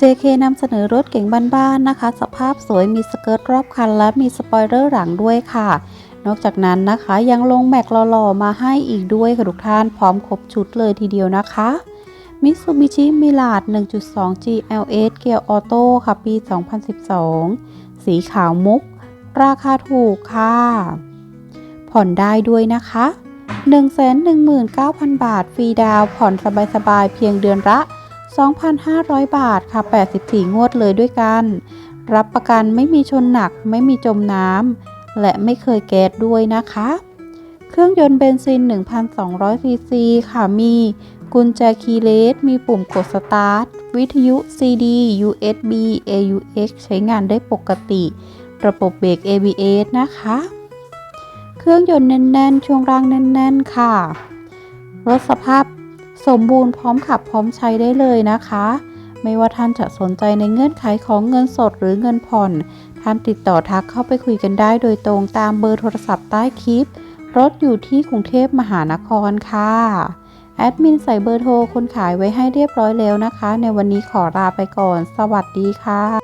JK นำเสนอรถเก๋งบ้านๆนะคะ สภาพสวยมีสเกิร์ตรอบคัน และมีสปอยเลอร์หลังด้วยค่ะ นอกจากนั้นนะคะยังลงแม็กหล่อๆมาให้อีกด้วยค่ะทุกท่านพร้อมครบชุดเลยทีเดียวนะคะ Mitsubishi m i r a d 1.2 GLS เกียร์ออโต้ค่ะ ปี 2012 สีขาวมุก ราคาถูกค่ะ ผ่อนได้ด้วยนะคะ 119,000 บาท ฟรีดาวผ่อนสบายๆ เพียงเดือนละ 2,500 บาทค่ะ 84 งวดเลยด้วยกัน รับประกันไม่มีชนหนัก ไม่มีจมน้ำ และไม่เคยแก๊สด้วยนะคะ เครื่องยนต์เบนซิน 1,200 ซีซีค่ะ มีกุญแจคีย์เลส มีปุ่มกดสตาร์ท วิทยุ CD USB AUX ใช้งานได้ปกติ ระบบเบรก ABS นะคะ เครื่องยนต์แน่น ๆ ช่วงล่างแน่น ๆ ค่ะ รถสภาพ สมบูรณ์พร้อมขับพร้อมใช้ได้เลยนะคะ ไม่ว่าท่านจะสนใจในเงื่อนไขของเงินสดหรือเงินผ่อน ท่านติดต่อทักเข้าไปคุยกันได้โดยตรงตามเบอร์โทรศัพท์ใต้คลิป รถอยู่ที่กรุงเทพมหานครค่ะแอดมินใส่เบอร์โทรคนขายไว้ให้เรียบร้อยแล้วนะคะ ในวันนี้ขอลาไปก่อน สวัสดีค่ะ